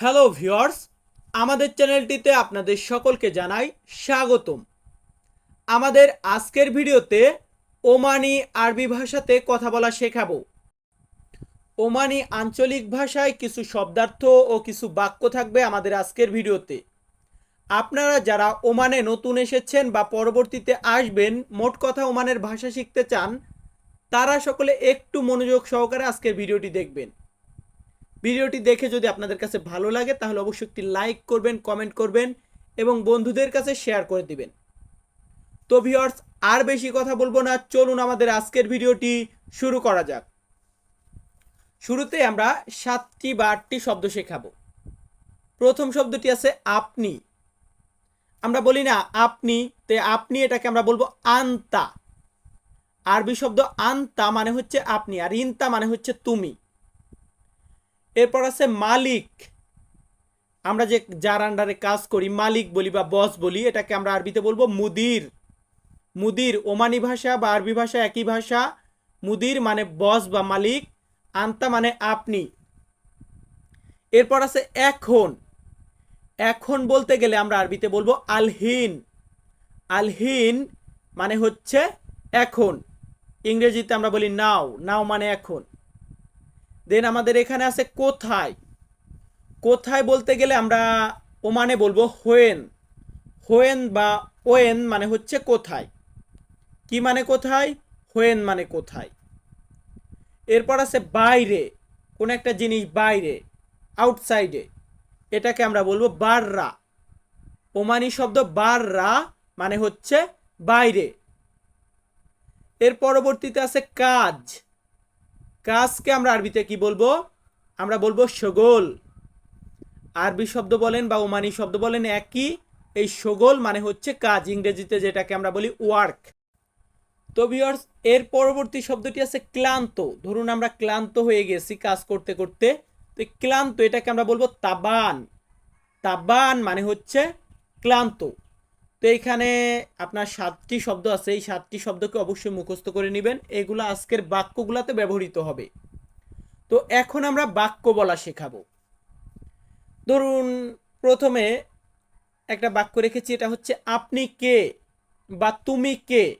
Hello viewers আমাদের চ্যানেলটিতে আপনাদের সকলকে জানাই স্বাগতম। আমাদের আজকের ভিডিওতে ওমানি আরবি ভাষাতে কথা বলা শেখাবো। ওমানি আঞ্চলিক ভাষায় কিছু শব্দার্থ ও কিছু বাক্য থাকবে আমাদের আজকের ভিডিওতে। আপনারা যারা ওমানে নতুন এসেছেন বা পরবর্তীতে আসবেন, মোট কথা ওমানের ভাষা শিখতে চান, তারা সকলে একটু মনোযোগ সহকারে আজকের ভিডিওটি দেখবেন। ভিডিওটি দেখে যদি আপনাদের কাছে ভালো লাগে, তাহলে অবশ্যই একটি লাইক করবেন কমেন্ট করবেন এবং বন্ধুদের কাছে শেয়ার করে দিবেন। তো ভিউয়ার্স আর বেশি কথা বলব না, চলুন আমাদের আজকের ভিডিওটি শুরু করা যাক। শুরুতে আমরা সাতটি বা আটটি শব্দ শেখাবো। প্রথম শব্দটি আছে আপনি। আমরা বলি না আপনি, তে আপনি এটাকে আমরা বলব আন্তা। আরবি শব্দ আন্তা মানে হচ্ছে আপনি, আর ইনতা মানে হচ্ছে তুমি। এরপর আছে মালিক। আমরা যে যার আন্ডারে কাজ করি, মালিক বলি বা বস বলি, এটাকে আমরা আরবিতে বলব মুদির। মুদির ওমানি ভাষা বা আরবি ভাষা একই ভাষা। মুদির মানে বস বা মালিক, আন্তা মানে আপনি। এরপর আছে এখন। এখন বলতে গেলে আমরা আরবিতে বলব আলহিন। আলহিন মানে হচ্ছে এখন। ইংরেজিতে আমরা বলি নাও। নাও মানে এখন। দেন আমাদের এখানে আছে কোথায়? কোথায় বলতে গেলে আমরা ওমানে বলব হোয়েন। হোয়েন বা ওয়েন মানে হচ্ছে কোথায়। কি মানে কোথায়? হোয়েন মানে কোথায়। এরপর আছে বাইরে। কোন একটা জিনিস বাইরে আউটসাইডে এটাকে আমরা বলব বাররা। ওমানি শব্দ বাররা মানে হচ্ছে বাইরে। এর পরবর্তীতে আছে কাজ। কাজকে আমরা আরবিতে কি বলব? আমরা বলব সগোল। আরবি শব্দ বলেন বা ওমানি শব্দ বলেন একই। এই সগোল মানে হচ্ছে কাজ, ইংরেজিতে যেটাকে আমরা বলি ওয়ার্ক। তো ভিউয়ার্স, এর পরবর্তী শব্দটি আছে ক্লান্ত। ধরুন আমরা ক্লান্ত হয়ে গেছি কাজ করতে করতে। তো ক্লান্ত, এটাকে আমরা বলব তাবান। তাবান মানে হচ্ছে ক্লান্ত। তো এইখানে আপনার সাতটি শব্দ আছে। এই সাতটি শব্দকে অবশ্যই মুখস্থ করে নেবেন। এগুলো আজকের বাক্যগুলোতে ব্যবহৃত হবে। তো এখন আমরা বাক্য বলা শেখাবো। ধরুন, প্রথমে একটা বাক্য রেখেছি, এটা হচ্ছে, আপনি কে বা তুমি কে?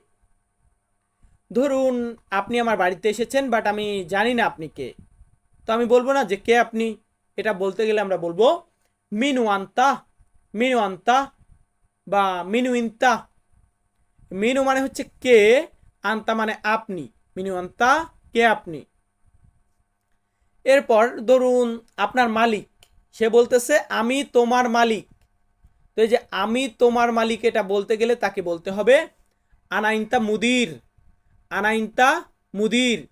ধরুন, আপনি আমার বাড়িতে এসেছেন, বাট আমি জানি না আপনি কে। তো আমি বলব না যে, কে আপনি? এটা বলতে গেলে আমরা বলব, মিনু আন্তা মিনু আন্তা বা মিনু ইন্তা। মিনু মানে হচ্ছে কে, আন্তা মানে আপনি। মিনু আন্তা, কে আপনি? এরপর ধরুন আপনার মালিক, সে বলতেছে, আমি তোমার মালিক। তো এই যে, আমি তোমার মালিক এটা বলতে গেলে তাকে বলতে হবে আনাইনতা মুদির। আনাইনতা মুদির।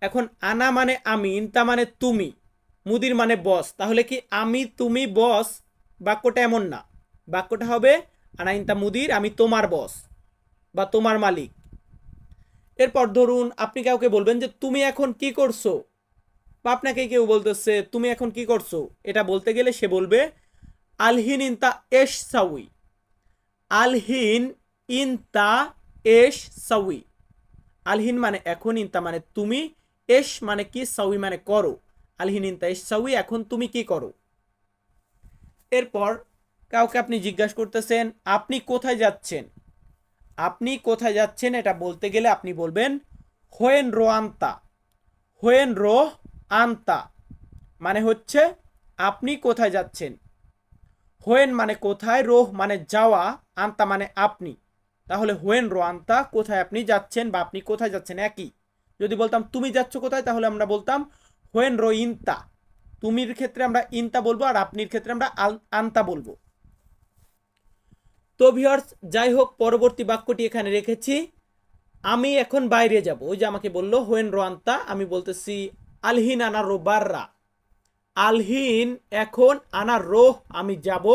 এখন, আনা মানে আমি, ইনতা মানে তুমি। মুদির মানে বস। তাহলে কি, আমি, তুমি, বস? বাক্যটা এমন না। বাক্যটা হবে আনাইনতা মুদির, আমি তোমার বস বা তোমার মালিক। এরপর ধরুন আপনি কাউকে বলবেন যে, তুমি এখন কি করছ? বা আপনাকে কেউ বলতেছে, তুমি এখন কি করছ? এটা বলতে গেলে সে বলবে, আলহিন ইনতা এশ সাউই। আলহিন ইনতা এশ সাউই। আলহিন মানে এখন, ইনতা মানে তুমি, এশ মানে কি, সাউই মানে করো। আলহিন ইনতা এশ সাউই, এখন তুমি কি করো? এরপর কাউকে আপনি জিজ্ঞাসা করতেছেন, আপনি কোথায় যাচ্ছেন? আপনি কোথায় যাচ্ছেন এটা বলতে গেলে আপনি বলবেন, হোয়েন রো আন্তা। হোয়েন রো আন্তা মানে হচ্ছে, আপনি কোথায় যাচ্ছেন? হোয়েন মানে কোথায়, রোহ মানে যাওয়া, আন্তা মানে আপনি। তাহলে হোয়েন রো আন্তা, কোথায় আপনি যাচ্ছেন বা আপনি কোথায় যাচ্ছেন একই। যদি বলতাম, তুমি যাচ্ছ কোথায়? তাহলে আমরা বলতাম, হোয়েন রো ইনতা। তুমির ক্ষেত্রে আমরা ইনতা বলব আর আপনির ক্ষেত্রে আমরা আন্তা বলব। তো ভিউয়ার্স যাই হোক পরবর্তী বাক্যটি এখানে রেখেছি। আমি এখন বাইরে যাব। ওই যে আমাকে বলল, হোয়েন রোয়ান্তা আমি বলতেছি, আলহিন আনা রো বাররা আলহিন, এখন আনা রোহ আমি যাব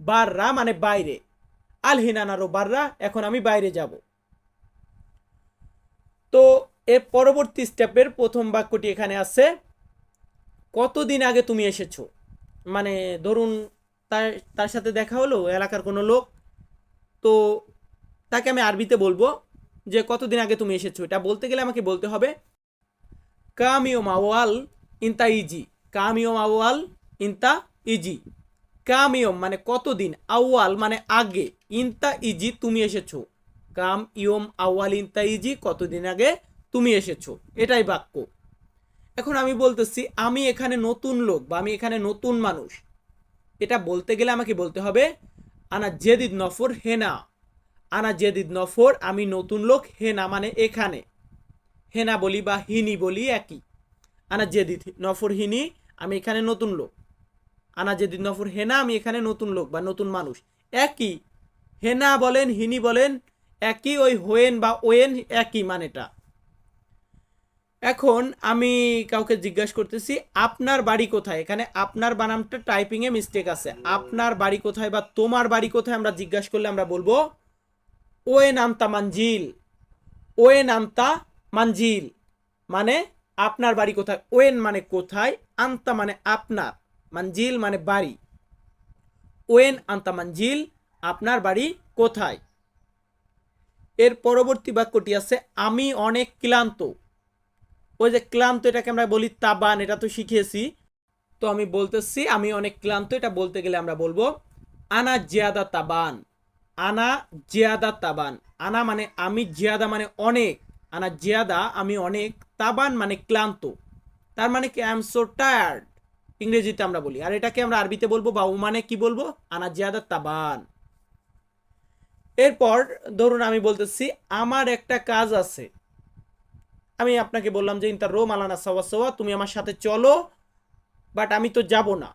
বাররা মানে বাইরে। আলহিন আনা রো বাররা, এখন আমি বাইরে যাব। তো, এর পরবর্তী স্টেপের প্রথম বাক্যটি এখানে আছে, কতদিন আগে তুমি এসেছ? মানে ধরুন, তার তার সাথে দেখা হলো, এলাকার কোনো লোক তো তাকে আমি আরবিতে বলব যে, কতদিন আগে তুমি এসেছ? এটা বলতে গেলে আমাকে বলতে হবে, কামিও মাওয়াল ইনতা ইজি। কামিও মাওয়াল ইনতা ইজি। কাম ইয়ম মানে কতদিন? আউয়াল মানে আগে। ইনতা ইজি তুমি এসেছ। কাম ইয়ম আউয়াল ইনতা ইজি, কতদিন আগে তুমি এসেছ? এটাই বাক্য। এখন আমি বলতেছি, আমি এখানে নতুন লোক বা আমি এখানে নতুন মানুষ। এটা বলতে গেলে আমাকে বলতে হবে আনা জেদিদ নফর হেনা। আনা জেদিদ নফর, আমি নতুন লোক, হেনা মানে এখানে। হেনা বলি বা হিনি বলি একই। আনা জেদিদ নফর হিনি, আমি এখানে নতুন লোক। আনা জেদিদ নফর হেনা, আমি এখানে নতুন লোক বা নতুন মানুষ। একই। হেনা বলেন, হিনি বলেন, একই ওই হোয়েন বা ওয়েন একই মানেটা। এখন আমি কাউকে জিজ্ঞাসা করতেছি, আপনার বাড়ি কোথায়? এখানে আপনার বানামটা টাইপিংয়ে মিস্টেক আছে। আপনার বাড়ি কোথায় বা তোমার বাড়ি কোথায়? আমরা জিজ্ঞাসা করলে আমরা বলব, ওয়ে নামতা মানজিল। ওয়ে নামতা মানজিল। মানে আপনার বাড়ি কোথায়? ওয়েন মানে কোথায়? আন্তা মানে আপনার। মানজিল মানে বাড়ি। ওয়েন আন্তা মানজিল। আপনার বাড়ি কোথায়? এর পরবর্তী বাক্যটি আছে, আমি অনেক ক্লান্ত। ওই যে ক্লান্ত এটাকে আমরা বলি তাবান, এটা তো শিখিয়েছি তো আমি বলতেছি, আমি অনেক ক্লান্ত, এটা বলতে গেলে আমরা বলব আনা জিয়াদা তাবান। আনা জিয়াদা তাবান। আনা মানে আমি, জিয়াদা মানে অনেক। আনা জিয়াদা, আমি অনেক। তাবান মানে ক্লান্ত। তার মানে কি আই এম সো টায়ার্ড ইংরেজিতে আমরা বলি। আর এটাকে আমরা আরবিতে বলব বা মানে কি বলব? আনা জিয়াদা তাবান। এরপর ধরুন আমি বলতেছি, আমার একটা কাজ আছে। আমি আপনাকে বললাম যে ইন্টার রো মালানা সওয়া সওয়া, তুমি আমার সাথে চলো, বাট আমি তো যাব না।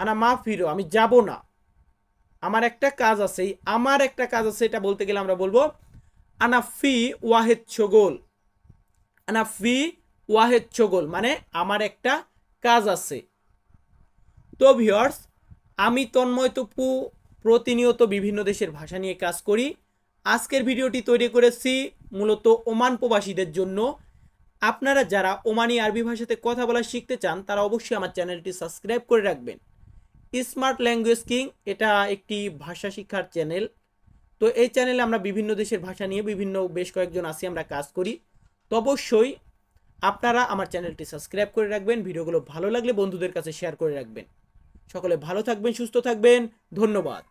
আনা মা ফিরো, আমি যাব না। আমার একটা কাজ আছে আমার একটা কাজ আছে, এটা বলতে গেলে আমরা বলব, আনা ফি ওয়াহেদ ছগোল। আনা ফি ওয়াহেদ ছগোল মানে আমার একটা কাজ আছে। তো ভিওর্স আমি তন্ময় তপু প্রতিনিয়ত বিভিন্ন দেশের ভাষা নিয়ে কাজ করি। আজকের ভিডিওটি তৈরি করেছি মূলত ওমান প্রবাসীদের জন্য। আপনারা যারা ওমানি আরবি ভাষাতে কথা বলা শিখতে চান, তারা অবশ্যই আমার চ্যানেলটি সাবস্ক্রাইব করে রাখবেন। স্মার্ট ল্যাঙ্গুয়েজ কিং, এটা একটি ভাষা শিক্ষার চ্যানেল। তো এই চ্যানেলে আমরা বিভিন্ন দেশের ভাষা নিয়ে বিভিন্ন বেশ কয়েকজন আসি আমরা কাজ করি। তো অবশ্যই আপনারা আমার চ্যানেলটি সাবস্ক্রাইব করে রাখবেন, ভিডিওগুলো ভালো লাগলে বন্ধুদের কাছে শেয়ার করে রাখবেন। সকলে ভালো থাকবেন, সুস্থ থাকবেন, ধন্যবাদ।